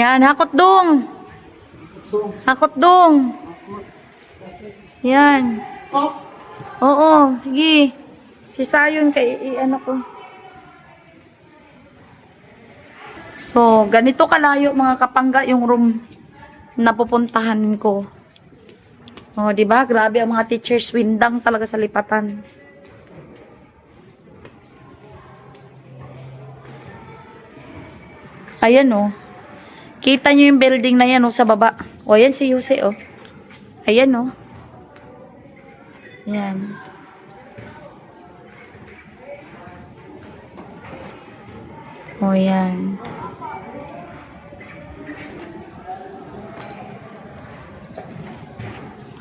Yan, hakot dong. Hakot dong. Yan. Oo, sige. Si Sayon kay ano ko. So, ganito kalayo mga kapangga yung room na pupuntahan ko. Oh, 'di ba? Grabe ang mga teachers windang talaga sa lipatan. Ayan oh. Kita nyo yung building na yan oh, sa baba. O, yan si Jose oh. Ayan oh. Yan. O, yan.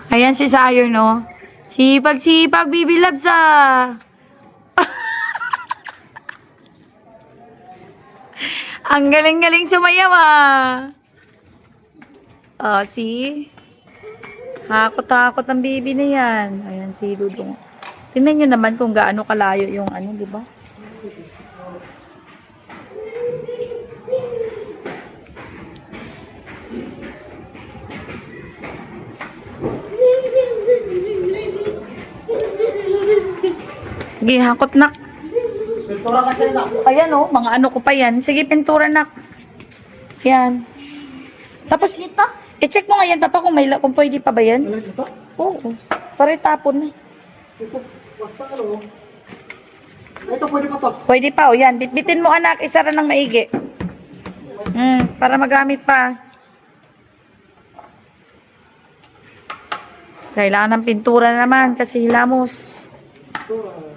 Ayan si Sayor, no? Sipag-sipag, Bibi Labs, ah. Ang galing-galing sumayaw, ah. Oh, see? Hakot-hakot ang baby na yan. Ayan, si Dudong. Tingnan nyo naman kung gaano kalayo yung ano, di ba? Sige, hakot nak. Pintura ka siya na. Ayan oh, mga ano ko pa yan. Sige, pintura nak. Yan. Tapos ito, i-check mo nga yan, papa, kung, may, kung pwede pa ba yan. Ano ito? Oo. Para itapon na. Ito, basta ano. Ito pwede pa to. Pwede pa, o yan. Bitbitin mo anak, isara ng maigi. Hmm, para magamit pa. Kailangan ng pintura na naman kasi hilamos. Ito, ah.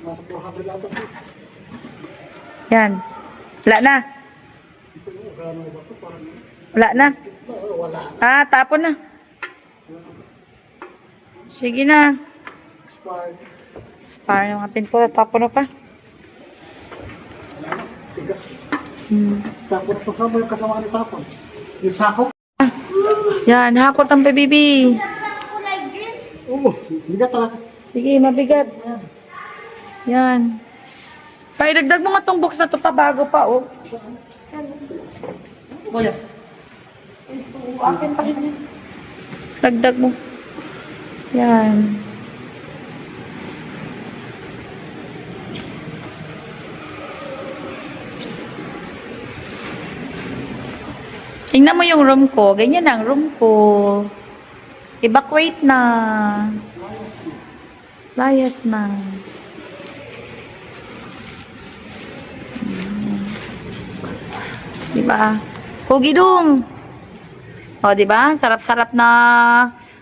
Nasa 400 ata ito. Yan. Wala na. Wala na. ah, tapon na. Sige na. Expired. Spar yung mga pintura. Tapon na pa. Hmm. Tapos kasama yung kasama ni Tapon. Yung sako. Yan, hakot ang baby. Hindi talaga. Sige, mabigat. Yan. Paidagdag mo nga tong box na to pa bago pa, oh. Kuya. Akin pa rin. Dagdag mo. Yan. Tingnan mo yung room ko. Ganyan ang room ko. Evacuate na. Layas na. Diba? Pogi dong. O, di ba? Sarap-sarap na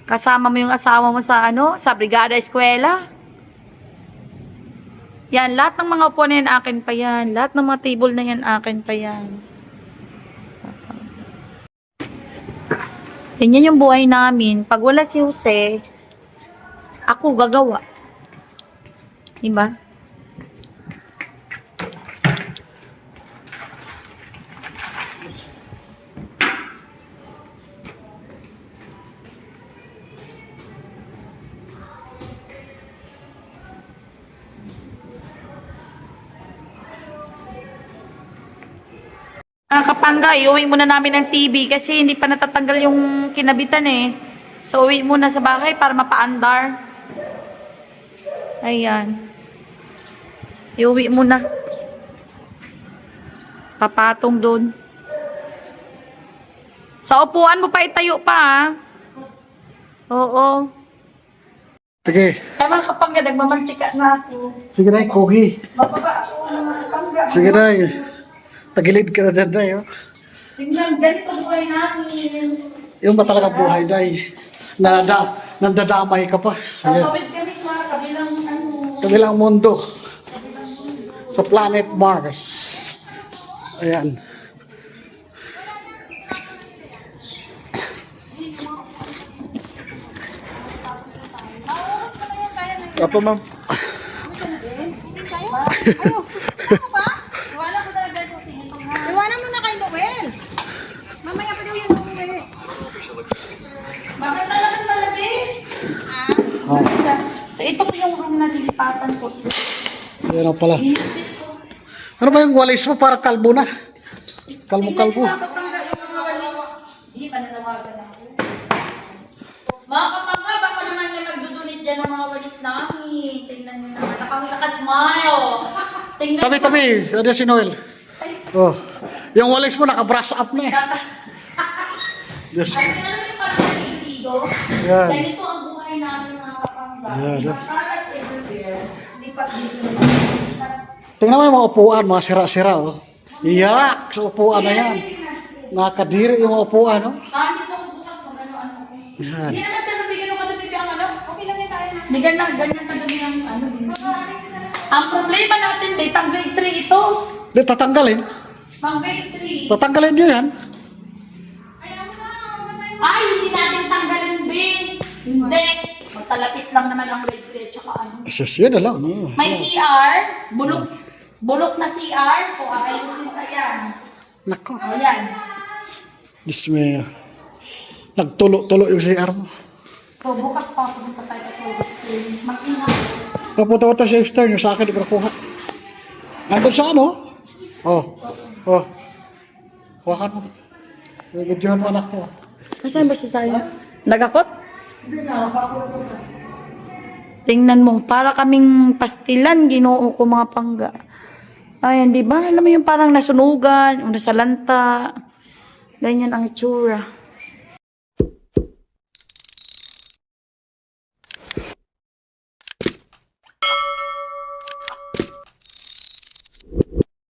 kasama mo yung asawa mo sa ano, sa brigada eskwela. Yan, lahat ng mga upo na yan, akin pa yan. Lahat ng mga table na yan, akin pa yan. Ganyan yung buhay namin. Pag wala si Jose, ako gagawa. Diba? Kapangga, iuwi muna namin ng TV kasi hindi pa natatanggal yung kinabitan eh. So, uwi muna sa bahay para mapaandar. Ayan. Iuwi muna. Papatong doon. Sa upuan mo pa itayo pa ah. Oo. Sige, Kaya mga kapangga, nagmamantika na ako. sige na, Kogi. Mababa ako mga kapangga. Sige na, Tagilid ka na dyan, Day. Oh. Tingnan, ganito buhay namin. Yung ba talaga buhay, Day? Nanda, nandadamay ka pa. Ayan. Kapit kami sa kabilang ano. Kabilang mundo. Sa planet Mars. Ayan. Apo, ma'am. Ayaw. Yan ang pala. Ano ba yung walis mo? Para kalbo na. Kalbo-kalbo. Hindi pa nanawagan ako. Mga kapangga, baka naman may magdudunit dyan ng mga walis namin. Tingnan nyo naman. Nakang nakasmile. Tingnan Tabi-tabi. Ano si Noel? Oh. Yung walis mo naka-brush up na eh. Yes. Ay, alam niyo parang naiindigo? Yan. Ganito ang buhay namin mga kapangga. Yan. Tingnan mo yung mga upuan, mga sira-sira. Oh. Iyak sa upuan na yan. Nakakadiri yung mga upuan. Oh. Yan. Hindi naman pero bigyan ng kadumi ang ano. Okay lang tayo na. Hindi ganyan, ganyan kadumi ang ano. Ang problema natin, may pang grade 3 ito. Di, tatanggalin. Pang grade 3. Tatanggalin nyo yan. Ay, hindi natin lang naman ang grade 3 at saka ano. Sus, yun na lang. Oh. May CR, bulok, bulok na CR, so ayusin ka yan. Nako. O yan. Dismay. Nagtulo-tulo yung CR mo. So bukas pa pumunta tayo sa Western. Mag-ingat. Papunta-punta sa extern, yung sa akin, di ko nakuha. Andun sa ano? Oh. Oh. Hawakan mo. Videohan mo anak ko. Nasaan ba si Sayo? Nagakot? Tingnan mo, para kaming pastilan, ginoo ko mga pangga. Ayan, di ba? Alam mo yung parang nasunugan, yung nasalanta. Ganyan ang itsura.